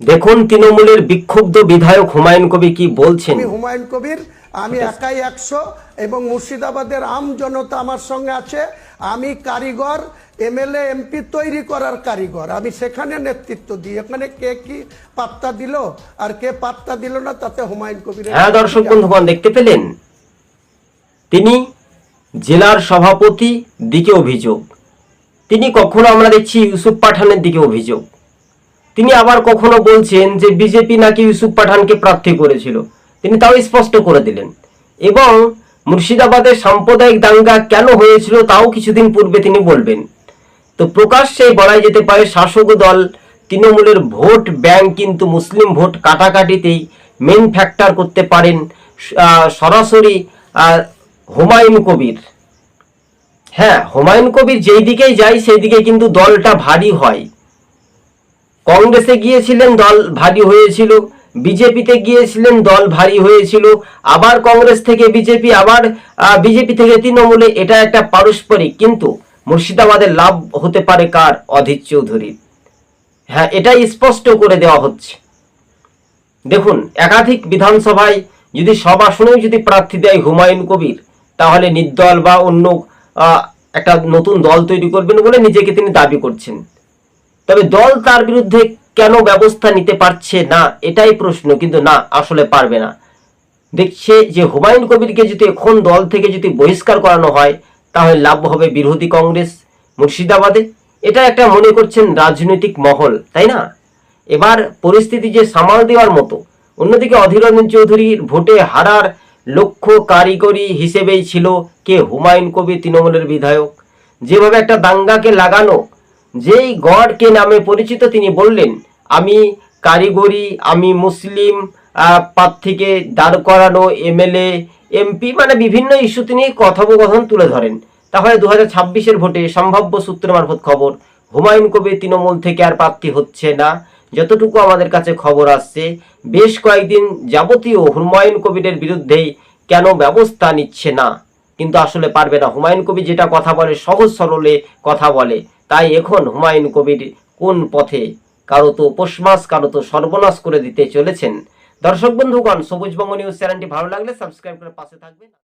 দেখুন তৃণমূলের বিক্ষুব্ধ বিধায়ক হুমায়ুন কবি কি বলছেন? হুমায়ুন কবির আমি একাই একশো এবং মুর্শিদাবাদের আম জনতা আমার সঙ্গে আছে। আমি কারিগর এমএলএ এমপি তৈরি করার কারিগর। আমি সেখানে নেতৃত্ব দিই। এখানে কে কি পাত্তা দিল আর কে পাত্তা দিল না তাতে হুমায়ুন কবির হ্যাঁ দর্শক বন্ধুগণ দেখতে পেলেন? তিনি জেলার সভাপতি দিকে অভিযোগ। তিনি কখনো আমরা দেখছি ইউসুফ পাঠানের দিকে অভিযোগ। তিনি আবার কখনো বলছেন যে বিজেপি নাকি ইউসুফ পাঠানকে প্রার্থী করেছিল। তিনি তাও স্পষ্ট করে দিলেন। এবং মুর্শিদাবাদের সাম্প্রদায়িক দাঙ্গা কেন হয়েছিল তাও কিছুদিন পূর্বে তিনি বলবেন। তো প্রকাশ্যে বলাই যেতে পারে শাসক দল তৃণমূলের ভোট ব্যাংক কিন্তু মুসলিম ভোট কাটাকাটিতেই মেন ফ্যাক্টর করতে পারেন সরাসরি হুমায়ুন কবির। হ্যাঁ হুমায়ুন কবির যেই দিকেই যায়, সেই দিকে কিন্তু দলটা ভারী হয়। কংগ্রেসে গিয়েছিলেন, দল ভারী হয়েছিল। বিজেপিতে গিয়েছিলেন, দল ভারী হয়েছিল। আবার কংগ্রেস থেকে বিজেপি, আবার বিজেপি থেকে তৃণমূলে, এটা একটা পারস্পরিক। কিন্তু মুর্শিদাবাদের লাভ হতে পারে কার? অধীর চৌধুরীর। হ্যাঁ এটাই স্পষ্ট করে দেওয়া হচ্ছে। দেখুন, একাধিক বিধানসভায় যদি সব আসনেও যদি প্রার্থী দেয় হুমায়ুন কবির, তাহলে নির্দল বা অন্য একটা নতুন দল তৈরি করবেন বলে নিজেকে তিনি দাবি করছেন। তবে দল তার বিরুদ্ধে কেন ব্যবস্থা নিতে পারছে না, এটাই প্রশ্ন, কিন্তু না, আসলে পারবে না। দেখছে যে হুমায়ুন কবিরকে যদি এখন দল থেকে যদি বহিষ্কার করানো হয়, তাহলে লাভ হবে বিরোধী কংগ্রেস মুর্শিদাবাদে। এটা একটা মনে করছেন রাজনৈতিক মহল, তাই না? এবার পরিস্থিতি যে সামাল দেওয়ার মতো, অন্যদিকে অধীর রঞ্জন চৌধুরীর ভোটে হারার লক্ষ্য কারিগরি হিসেবেই ছিল কে হুমায়ুন কবির তৃণমূলের বিধায়ক। যেভাবে একটা দাঙ্গাকে লাগানো যেই গডকে নামে পরিচিত তিনি বললেন, আমি কারিগরি, আমি মুসলিম প্রার্থীকে দাঁড় করানো এমএলএ, এমপি মানে বিভিন্ন ইস্যু তিনি কথোপকথন তুলে ধরেন। তাহলে দু হাজার ছাব্বিশের ভোটে সম্ভাব্য সূত্র মারফত খবর, হুমায়ুন কবির তৃণমূল থেকে আর প্রার্থী হচ্ছে না। যতটুকু আমাদের কাছে খবর আসছে, বেশ কয়েকদিন যাবতীয় হুমায়ুন কবিরের বিরুদ্ধেই কেন ব্যবস্থা নিচ্ছে না? কিন্তু আসলে পারবে না। হুমায়ুন কবির যেটা কথা বলে, সহজ সরলে কথা বলে। তাই এখন হুমায়ুন কবির কোন পথে কারও তো পোষমাস কারও তো সর্বনাশ করে দিতে চলেছেন? দর্শক বন্ধুগণ, সবুজ বঙ্গ নিউজ চ্যানেলটি ভালো লাগলে সাবস্ক্রাইব করে পাশে থাকবেন।